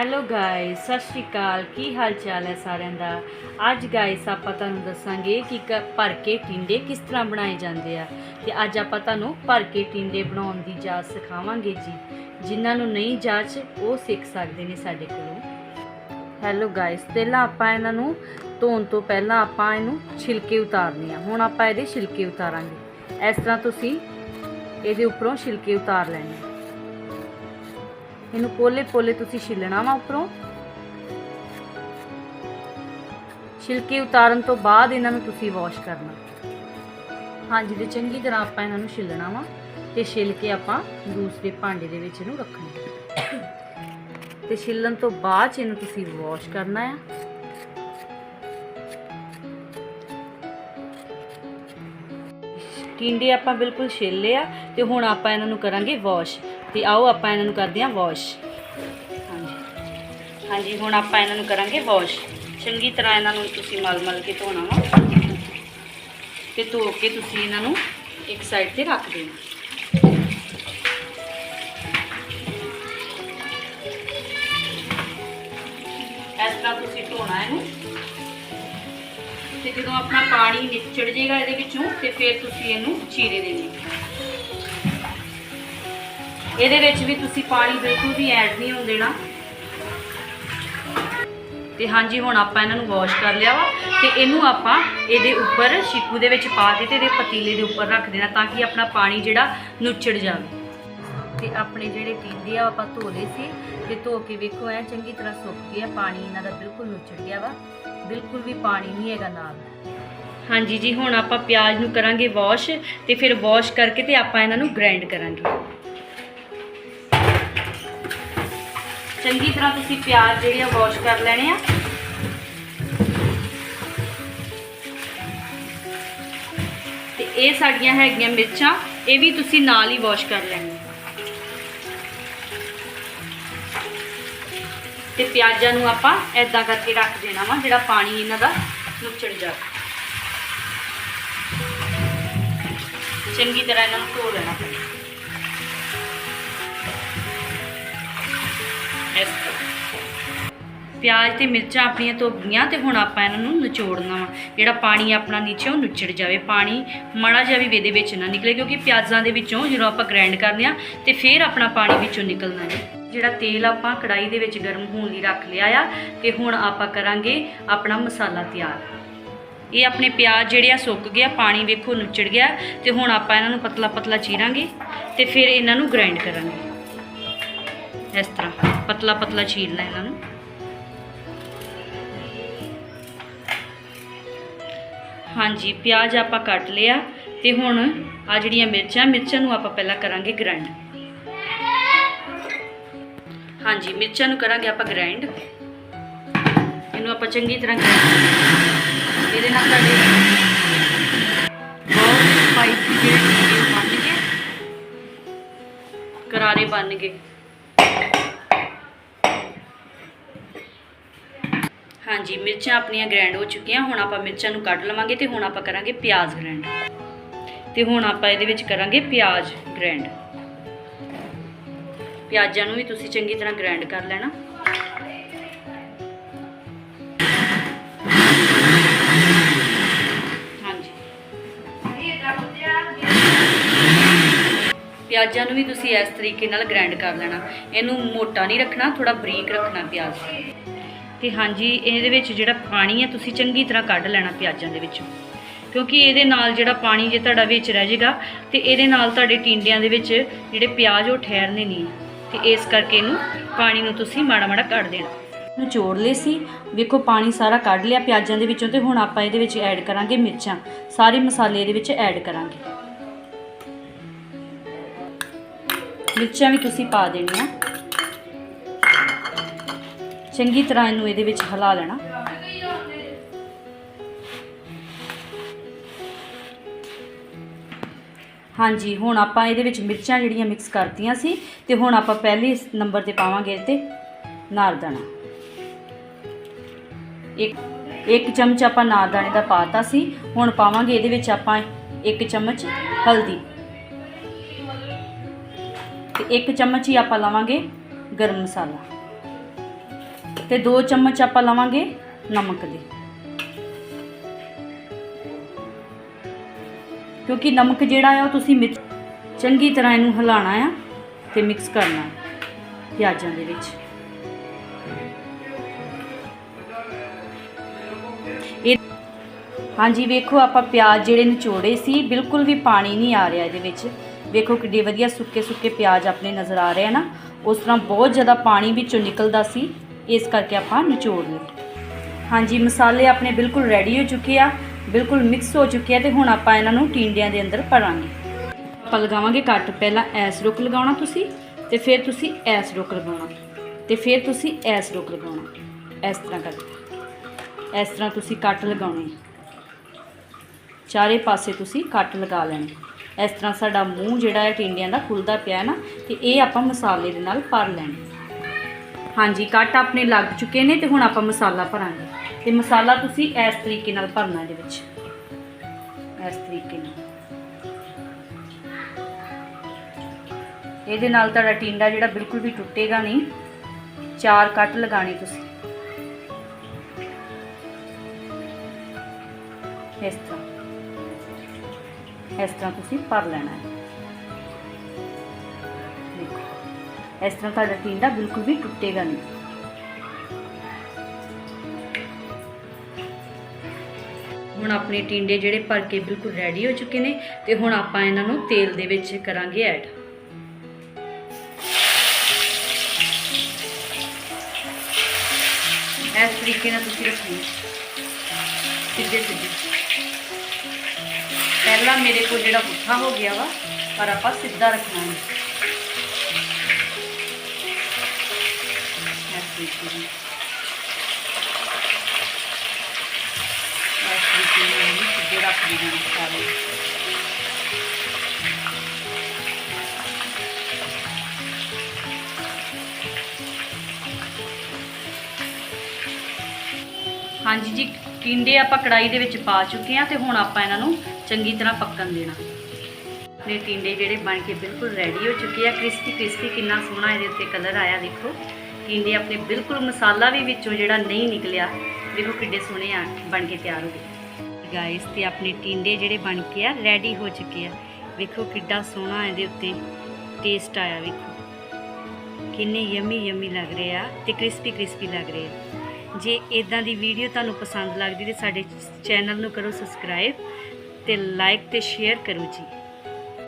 Hello guys ਸਤਿ ਸ਼੍ਰੀ ਅਕਾਲ। ਕੀ ਹਾਲ ਚਾਲ ਹੈ ਸਾਰਿਆਂ ਦਾ? ਅੱਜ ਗਾਇਸ ਆਪਾਂ ਤੁਹਾਨੂੰ ਦੱਸਾਂਗੇ ਕਿ ਕ- ਭਰ ਕੇ ਟਿੰਡੇ ਕਿਸ ਤਰ੍ਹਾਂ ਬਣਾਏ ਜਾਂਦੇ ਆ। ਤੇ ਅੱਜ ਆਪਾਂ ਤੁਹਾਨੂੰ ਭਰ ਕੇ ਟਿੰਡੇ ਬਣਾਉਣ ਦੀ ਜਾਚ ਸਿਖਾਵਾਂਗੇ ਜੀ। ਜਿਨ੍ਹਾਂ ਨੂੰ ਨਹੀਂ ਜਾਚ, ਉਹ ਸਿੱਖ ਸਕਦੇ ਨੇ ਸਾਡੇ ਕੋਲੋਂ। ਹੈਲੋ ਗਾਇਸ ਪਹਿਲਾਂ ਆਪਾਂ ਇਹਨਾਂ ਨੂੰ ਧੋਣ ਤੋਂ ਪਹਿਲਾਂ ਆਪਾਂ ਇਹਨੂੰ ਛਿਲਕੇ ਉਤਾਰਨੇ ਆ। ਹੁਣ ਆਪਾਂ ਇਹਦੇ ਛਿਲਕੇ ਉਤਾਰਾਂਗੇ। ਇਸ ਤਰ੍ਹਾਂ ਤੁਸੀਂ ਇਹਦੇ ਉੱਪਰੋਂ ਛਿਲਕੇ ਉਤਾਰ ਲੈਣੇ ਇਹਨੂੰ ਪੋਲੇ ਪੋਲੇ ਤੁਸੀਂ ਛਿੱਲਣਾ ਵਾ ਉੱਪਰੋਂ। ਛਿਲਕੇ ਉਤਾਰਨ ਤੋਂ ਬਾਅਦ ਇਹਨਾਂ ਨੂੰ ਤੁਸੀਂ ਵਾਸ਼ ਕਰਨਾ। ਹਾਂਜੀ ਤੇ ਚੰਗੀ ਤਰ੍ਹਾਂ ਆਪਾਂ ਇਹਨਾਂ ਨੂੰ ਛਿੱਲਣਾ ਵਾ, ਤੇ ਛਿੱਲ ਕੇ ਆਪਾਂ ਦੂਸਰੇ ਭਾਂਡੇ ਦੇ ਵਿੱਚ ਇਹਨੂੰ ਰੱਖਣਾ। ਤੇ ਛਿੱਲਣ ਤੋਂ ਬਾਅਦ 'ਚ ਇਹਨੂੰ ਤੁਸੀਂ ਵਾਸ਼ ਕਰਨਾ ਆ। ਟਿੰਡੇ ਆਪਾਂ ਬਿਲਕੁਲ ਛਿੱਲ ਲਿਆ ਤੇ ਹੁਣ ਆਪਾਂ ਇਹਨਾਂ ਨੂੰ ਕਰਾਂਗੇ ਵਾਸ਼ ਤੇ ਆਓ ਆਪਾਂ ਇਹਨਾਂ ਨੂੰ ਕਰਦੇ ਹਾਂ ਵਾਸ਼ ਹਾਂਜੀ। ਹਾਂਜੀ, ਹੁਣ ਆਪਾਂ ਇਹਨਾਂ ਨੂੰ ਕਰਾਂਗੇ ਵਾਸ਼ ਚੰਗੀ ਤਰ੍ਹਾਂ ਇਹਨਾਂ ਨੂੰ ਤੁਸੀਂ ਮਲ ਮਲ ਕੇ ਧੋਣਾ ਵਾ। ਤੇ ਧੋ ਕੇ ਤੁਸੀਂ ਇਹਨਾਂ ਨੂੰ ਇੱਕ ਸਾਈਡ ਤੇ ਰੱਖ ਦੇਣਾ। ਇਸ ਤਰ੍ਹਾਂ ਤੁਸੀਂ ਧੋਣਾ ਇਹਨੂੰ। ਤੇ ਜਦੋਂ ਆਪਣਾ ਪਾਣੀ ਨਿਚੜ ਜਾਏਗਾ ਇਹਦੇ ਵਿੱਚੋਂ, ਤੇ ਫਿਰ ਤੁਸੀਂ ਇਹਨੂੰ ਚੀਰੇ ਦੇਣੇ। ਇਹਦੇ ਵਿੱਚ ਵੀ ਤੁਸੀਂ ਪਾਣੀ ਬਿਲਕੁਲ ਵੀ ਐਡ ਨਹੀਂ ਹੋਣ ਦੇਣਾ। ਤੇ ਹਾਂਜੀ, ਹੁਣ ਆਪਾਂ ਇਹਨਾਂ ਨੂੰ ਵਾਸ਼ ਕਰ ਲਿਆ ਵਾ ਤੇ ਇਹਨੂੰ ਆਪਾਂ ਇਹਦੇ ਉੱਪਰ ਸ਼ਿਕੂ ਦੇ ਵਿੱਚ ਪਾ ਕੇ ਤੇ ਇਹਦੇ ਪਤੀਲੇ ਦੇ ਉੱਪਰ ਰੱਖ ਦੇਣਾ ਤਾਂ ਕਿ ਆਪਣਾ ਪਾਣੀ ਜਿਹੜਾ ਨੁੱਚੜ ਜਾਵੇ। ਤੇ ਆਪਣੇ ਜਿਹੜੇ ਟਿੰਡੇ ਆ ਉਹ ਆਪਾਂ ਧੋ ਲਏ ਸੀ ਤੇ ਧੋ ਕੇ ਵੇਖੋ, ਐ ਚੰਗੀ ਤਰ੍ਹਾਂ ਸੁੱਕ ਗਿਆ ਪਾਣੀ ਇਹਨਾਂ ਦਾ ਬਿਲਕੁਲ ਨੁੱਚੜ ਗਿਆ ਵਾ। ਬਿਲਕੁਲ ਵੀ ਪਾਣੀ ਨਹੀਂ ਹੈਗਾ ਨਾਲ। ਹਾਂਜੀ ਜੀ, ਹੁਣ ਆਪਾਂ ਪਿਆਜ਼ ਨੂੰ ਕਰਾਂਗੇ ਵਾਸ਼ ਤੇ ਫਿਰ ਵਾਸ਼ ਕਰਕੇ ਤੇ ਆਪਾਂ ਇਹਨਾਂ ਨੂੰ ਗ੍ਰਾਈਂਡ ਕਰਾਂਗੇ। ਚੰਗੀ ਤਰ੍ਹਾਂ ਤੁਸੀਂ ਪਿਆਜ਼ ਜਿਹੜੇ ਆ ਵਾਸ਼ ਕਰ ਲੈਣੇ ਆ। ਤੇ ਇਹ ਸਾਡੀਆਂ ਹੈਗੀਆਂ ਮਿਰਚਾਂ, ਇਹ ਵੀ ਤੁਸੀਂ ਨਾਲ ਹੀ ਵਾਸ਼ ਕਰ ਲੈਣੀਆਂ। ਤੇ ਪਿਆਜ਼ਾਂ ਨੂੰ ਆਪਾਂ ਐਦਾਂ ਕਰਕੇ ਰੱਖ ਦੇਣਾ ਵਾ, ਜਿਹੜਾ ਪਾਣੀ ਇਹਨਾਂ ਦਾ ਨੁੱਚੜ ਜਾਵੇ। ਚੰਗੀ ਤਰ੍ਹਾਂ ਇਹਨਾਂ ਨੂੰ ਧੋ ਲੈਣਾ। ਪੈਣਾ ਇਸ ਪਿਆਜ਼ ਤੇ ਮਿਰਚਾਂ ਆਪਣੀਆਂ ਧੋ ਗਈਆਂ ਤੇ ਹੁਣ ਆਪਾਂ ਇਹਨਾਂ ਨੂੰ ਨਿਚੋੜਨਾ ਵਾ। ਜਿਹੜਾ ਪਾਣੀ ਆਪਣਾ ਨੀਚੇ ਉਹ ਨੁੱਚੜ ਜਾਵੇ। ਪਾਣੀ ਮਾੜਾ ਜਿਹਾ ਵੀ ਇਹਦੇ ਵਿੱਚ ਨਾ ਨਿਕਲੇ ਕਿਉਂਕਿ ਪਿਆਜ਼ਾਂ ਦੇ ਵਿੱਚੋਂ ਜਦੋਂ ਆਪਾਂ ਗ੍ਰਾਈਂਡ ਕਰਦੇ ਆ ਤੇ ਫਿਰ ਆਪਣਾ ਪਾਣੀ ਵਿੱਚੋਂ ਨਿਕਲਣਾ ਹੈ ਜਿਹੜਾ ਤੇਲ ਆਪਾਂ ਕੜਾਈ ਦੇ ਵਿੱਚ ਗਰਮ ਹੋਣ ਲਈ ਰੱਖ ਲਿਆ ਆ ਤੇ ਹੁਣ ਆਪਾਂ ਕਰਾਂਗੇ ਆਪਣਾ ਮਸਾਲਾ ਤਿਆਰ। ਇਹ ਆਪਣੇ ਪਿਆਜ਼ ਜਿਹੜੇ ਆ ਸੁੱਕ ਗਿਆ ਪਾਣੀ ਵੇਖੋ ਨੁੱਚੜ ਗਿਆ ਤੇ ਹੁਣ ਆਪਾਂ ਇਹਨਾਂ ਨੂੰ ਪਤਲਾ ਪਤਲਾ ਚੀਰਾਂਗੇ ਤੇ ਫਿਰ ਇਹਨਾਂ ਨੂੰ ਗ੍ਰਾਈਂਡ ਕਰਾਂਗੇ। ਇਸ ਤਰ੍ਹਾਂ ਪਤਲਾ ਪਤਲਾ ਚੀਰਨਾ ਇਹਨਾਂ ਨੂੰ। ਹਾਂਜੀ, ਪਿਆਜ਼ ਆਪਾਂ ਕੱਟ ਲਿਆ ਤੇ ਹੁਣ ਆ ਜਿਹੜੀਆਂ ਮਿਰਚਾਂ ਮਿਰਚਾਂ ਨੂੰ ਆਪਾਂ ਪਹਿਲਾਂ ਕਰਾਂਗੇ ਗ੍ਰਾਈਂਡ ਹਾਂਜੀ, ਮਿਰਚਾਂ ਨੂੰ ਕਰਾਂਗੇ ਆਪਾਂ ਗ੍ਰਾਈਂਡ ਇਹਨੂੰ ਆਪਾਂ ਚੰਗੀ ਤਰ੍ਹਾਂ grind ਇਹਦੇ ਨਾਲ ਸਾਡੇ ਬਹੁਤ ਸਪਾਈਸੀ ਜਿਹੜੇ ਬਣ ਗਏ, ਕਰਾਰੇ ਬਣ ਗਏ। ਹਾਂਜੀ, ਮਿਰਚਾਂ ਆਪਣੀਆਂ ਗ੍ਰਾਈਂਡ ਹੋ ਚੁੱਕੀਆਂ, ਹੁਣ ਆਪਾਂ ਮਿਰਚਾਂ ਨੂੰ ਕੱਢ ਲਵਾਂਗੇ ਤੇ ਹੁਣ ਆਪਾਂ ਕਰਾਂਗੇ ਪਿਆਜ਼ ਗ੍ਰੈਂਡ ਤੇ ਹੁਣ ਆਪਾਂ ਇਹਦੇ ਵਿੱਚ ਕਰਾਂਗੇ ਪਿਆਜ਼ ਗ੍ਰੈਂਡ ਪਿਆਜ਼ਾਂ ਨੂੰ ਵੀ ਤੁਸੀਂ ਚੰਗੀ ਤਰ੍ਹਾਂ ਗ੍ਰਾਈਂਡ ਕਰ ਲੈਣਾ। ਹਾਂਜੀ। ਪਿਆਜ਼ਾਂ ਨੂੰ ਵੀ ਤੁਸੀਂ ਇਸ ਤਰੀਕੇ ਨਾਲ ਗ੍ਰਾਈਂਡ ਕਰ ਲੈਣਾ। ਇਹਨੂੰ ਮੋਟਾ ਨਹੀਂ ਰੱਖਣਾ ਥੋੜਾ ਬਰੀਕ ਰੱਖਣਾ ਪਿਆਜ਼। ਤੇ ਹਾਂਜੀ, ਇਹਦੇ ਵਿੱਚ ਜਿਹੜਾ ਪਾਣੀ ਹੈ, ਤੁਸੀਂ ਚੰਗੀ ਤਰ੍ਹਾਂ ਕੱਢ ਲੈਣਾ ਪਿਆਜ਼ਾਂ ਦੇ ਵਿੱਚੋਂ। ਕਿਉਂਕਿ ਇਹਦੇ ਨਾਲ ਜਿਹੜਾ ਪਾਣੀ ਜੇ ਤੁਹਾਡਾ ਵਿੱਚ ਰਹਿ ਜਾਏਗਾ ਤੇ ਇਹਦੇ ਨਾਲ ਤੁਹਾਡੇ ਟਿੰਡਿਆਂ ਦੇ ਵਿੱਚ ਜਿਹੜੇ ਪਿਆਜ਼, ਉਹ ਠਹਿਰਨੇ ਨਹੀਂ ਤੇ ਇਸ ਕਰਕੇ ਇਹਨੂੰ ਪਾਣੀ ਨੂੰ ਤੁਸੀਂ ਮਾੜਾ ਮਾੜਾ ਕੱਢ ਦੇਣਾ। ਨੂੰ ਚੋੜ ਲਏ ਸੀ। ਵੇਖੋ, ਪਾਣੀ ਸਾਰਾ ਕੱਢ ਲਿਆ ਪਿਆਜ਼ਾਂ ਦੇ ਵਿੱਚੋਂ, ਤੇ ਹੁਣ ਆਪਾਂ ਇਹਦੇ ਵਿੱਚ ਐਡ ਕਰਾਂਗੇ ਮਿਰਚਾਂ। ਸਾਰੇ ਮਸਾਲੇ ਇਹਦੇ ਵਿੱਚ ਐਡ ਕਰਾਂਗੇ। ਮਿਰਚਾਂ ਵੀ ਤੁਸੀਂ ਪਾ ਦੇਣੀਆਂ। ਚੰਗੀ ਤਰ੍ਹਾਂ ਇਹਨੂੰ ਇਹਦੇ ਵਿੱਚ ਹਿਲਾ ਲੈਣਾ। ਹਾਂਜੀ, ਹੁਣ ਆਪਾਂ ਇਹਦੇ ਵਿੱਚ ਮਿਰਚਾਂ ਜਿਹੜੀਆਂ ਮਿਕਸ ਕਰਤੀਆਂ ਸੀ ਤੇ ਹੁਣ ਆਪਾਂ ਪਹਿਲੇ ਨੰਬਰ ਤੇ ਪਾਵਾਂਗੇ ਇਹਦੇ ਤੇ ਨਾਰਦਾਣਾ ਇੱਕ ਇੱਕ ਚਮਚ ਆਪਾਂ ਨਾਰਦਾਣੇ ਦਾ ਪਾਤਾ ਸੀ, ਹੁਣ ਪਾਵਾਂਗੇ ਇਹਦੇ ਵਿੱਚ ਆਪਾਂ ਇੱਕ ਚਮਚ ਹਲਦੀ। ਤੇ ਇੱਕ ਚਮਚ ਹੀ ਆਪਾਂ ਲਾਵਾਂਗੇ ਗਰਮ ਮਸਾਲਾ। ਤੇ 2 ਚਮਚ ਆਪਾਂ ਲਵਾਂਗੇ ਨਮਕ ਦੇ। ਕਿਉਂਕਿ ਨਮਕ ਜਿਹੜਾ ਆ ਉਹ ਤੁਸੀਂ ਮਿਕਸ ਚੰਗੀ ਤਰ੍ਹਾਂ ਇਹਨੂੰ ਹਿਲਾਣਾ ਆ ਤੇ ਮਿਕਸ ਕਰਨਾ ਪਿਆਜ਼ਾਂ ਦੇ ਵਿੱਚ। ਇਹ ਹਾਂਜੀ, ਵੇਖੋ ਆਪਾਂ ਪਿਆਜ਼ ਜਿਹੜੇ ਨਿਚੋੜੇ ਸੀ, ਬਿਲਕੁਲ ਵੀ ਪਾਣੀ ਨਹੀਂ ਆ ਰਿਹਾ ਇਹਦੇ ਵਿੱਚ। ਵੇਖੋ ਕਿੱਡੇ ਵਧੀਆ ਸੁੱਕੇ ਸੁੱਕੇ ਪਿਆਜ਼ ਆਪਣੇ ਨਜ਼ਰ ਆ ਰਹੇ ਆ ਨਾ। ਉਸ ਤਰ੍ਹਾਂ ਬਹੁਤ ਜ਼ਿਆਦਾ ਪਾਣੀ ਵਿੱਚੋਂ ਨਿਕਲਦਾ ਸੀ। ਇਸ ਕਰਕੇ ਆਪਾਂ ਨਿਚੋੜ ਲਏ। ਹਾਂਜੀ, ਮਸਾਲੇ ਆਪਣੇ ਬਿਲਕੁਲ ਰੈਡੀ ਹੋ ਚੁੱਕੇ ਆ, ਬਿਲਕੁਲ ਮਿਕਸ ਹੋ ਚੁੱਕੇ ਆ ਤੇ ਹੁਣ ਆਪਾਂ ਇਹਨਾਂ ਨੂੰ ਟੀਂਡਿਆਂ ਦੇ ਅੰਦਰ ਭਰਾਂਗੇ। ਆਪਾਂ ਲਗਾਵਾਂਗੇ ਕੱਟ ਪਹਿਲਾਂ ਐਸ ਰੁਕ ਲਗਾਉਣਾ ਤੁਸੀਂ ਤੇ ਫਿਰ ਤੁਸੀਂ ਐਸ ਰੁਕ ਲਗਾਉਣਾ ਤੇ ਫਿਰ ਤੁਸੀਂ ਐਸ ਰੁਕ ਲਗਾਉਣਾ। ਇਸ ਤਰ੍ਹਾਂ ਕਰਕੇ। ਇਸ ਤਰ੍ਹਾਂ ਤੁਸੀਂ ਕੱਟ ਲਗਾਉਣੇ। ਚਾਰੇ ਪਾਸੇ ਤੁਸੀਂ ਕੱਟ ਲਗਾ ਲੈਣੇ। ਇਸ ਤਰ੍ਹਾਂ ਸਾਡਾ ਮੂੰਹ ਜਿਹੜਾ ਹੈ ਟਿੰਡਿਆਂ ਦਾ ਖੁੱਲਦਾ ਪਿਆ ਨਾ ਤੇ ਇਹ ਆਪਾਂ ਮਸਾਲੇ ਦੇ ਨਾਲ ਭਰ ਲੈਣੇ। ਹਾਂਜੀ, ਕੱਟ ਆਪਣੇ ਲੱਗ ਚੁੱਕੇ ਨੇ ਤੇ ਹੁਣ ਆਪਾਂ ਮਸਾਲਾ ਭਰਾਂਗੇ। ਤੇ ਮਸਾਲਾ ਤੁਸੀਂ ਇਸ ਤਰੀਕੇ ਨਾਲ ਭਰਨਾ ਇਹਦੇ ਵਿੱਚ। ਇਸ ਤਰੀਕੇ ਨਾਲ। ਇਹਦੇ ਨਾਲ ਤੁਹਾਡਾ ਟਿੰਡਾ ਜਿਹੜਾ ਬਿਲਕੁਲ ਵੀ ਟੁੱਟੇਗਾ ਨਹੀਂ। ਚਾਰ ਕੱਟ ਲਗਾਣੇ ਤੁਸੀਂ। ਇਸ ਤਰ੍ਹਾਂ। ਇਸ ਤਰ੍ਹਾਂ ਤੁਸੀਂ ਭਰ ਲੈਣਾ ਹੈ। ਇਸ ਤਰ੍ਹਾਂ ਤੁਹਾਡਾ ਟਿੰਡਾ ਬਿਲਕੁਲ ਵੀ ਟੁੱਟੇਗਾ ਨਹੀਂ। ਹੁਣ ਆਪਣੇ ਟਿੰਡੇ ਜਿਹੜੇ ਭਰ ਕੇ ਬਿਲਕੁਲ ਰੈਡੀ ਹੋ ਚੁੱਕੇ ਨੇ ਤੇ ਹੁਣ ਆਪਾਂ ਇਹਨਾਂ ਨੂੰ ਤੇਲ ਦੇ ਵਿੱਚ ਕਰਾਂਗੇ ਐਡ ਇਸ ਤਰੀਕੇ ਨਾਲ ਤੁਸੀਂ ਰੱਖਣੀ। ਸਿੱਧੇ ਸਿੱਧੇ। ਪਹਿਲਾਂ ਮੇਰੇ ਕੋਲ ਜਿਹੜਾ ਪੁੱਠਾ ਹੋ ਗਿਆ ਵਾ, ਪਰ ਆਪਾਂ ਸਿੱਧਾ ਰੱਖਣਾ ਹੈ ਇਸ ਤਰੀਕੇ ਨਾਲ ਇਸ ਸਾਰੇ ਹਾਂਜੀ ਜੀ, ਟਿੰਡੇ ਆਪਾਂ ਕੜਾਈ ਦੇ ਵਿੱਚ ਪਾ ਚੁੱਕੇ ਆ ਤੇ ਹੁਣ ਆਪਾਂ ਇਹਨਾਂ ਨੂੰ ਚੰਗੀ ਤਰ੍ਹਾਂ ਪੱਕਣ ਦੇਣਾ। ਨੇ ਟਿੰਡੇ ਜਿਹੜੇ ਬਣ ਕੇ ਬਿਲਕੁਲ ਰੈਡੀ ਹੋ ਚੁੱਕੇ ਆ। ਕ੍ਰਿਸਪੀ ਕ੍ਰਿਸਪੀ ਕਿੰਨਾ ਸੋਹਣਾ ਇਹਦੇ ਉੱਤੇ ਕਲਰ ਆਇਆ, ਦੇਖੋ। ਟਿੰਡੇ ਆਪਣੇ ਬਿਲਕੁਲ ਮਸਾਲਾ ਵੀ ਵਿੱਚੋਂ ਜਿਹੜਾ ਨਹੀਂ ਨਿਕਲਿਆ, ਦੇਖੋ ਕਿੱਡੇ ਸੋਹਣੇ ਆ, ਬਣ ਕੇ ਤਿਆਰ ਹੋ ਗਏ। ਗਾਇਸ ਤੇ ਆਪਣੇ ਟਿੰਡੇ ਜਿਹੜੇ ਬਣ ਕੇ ਆ ਰੈਡੀ ਹੋ ਚੁੱਕੇ ਆ। ਵੇਖੋ ਕਿੱਡਾ ਸੋਹਣਾ ਇਹਦੇ ਉੱਤੇ ਟੇਸਟ ਆਇਆ, ਵੇਖੋ। ਕਿੰਨੇ ਯਮੀ ਯਮੀ ਲੱਗ ਰਹੇ ਆ ਤੇ ਕ੍ਰਿਸਪੀ ਕ੍ਰਿਸਪੀ ਲੱਗ ਰਹੇ ਆ। ਜੇ ਇਦਾਂ ਦੀ ਵੀਡੀਓ ਤੁਹਾਨੂੰ ਪਸੰਦ ਲੱਗਦੀ ਤੇ ਸਾਡੇ ਚੈਨਲ ਨੂੰ ਕਰੋ ਸਬਸਕ੍ਰਾਈਬ ਤੇ ਲਾਈਕ ਤੇ ਸ਼ੇਅਰ ਕਰੋ ਜੀ।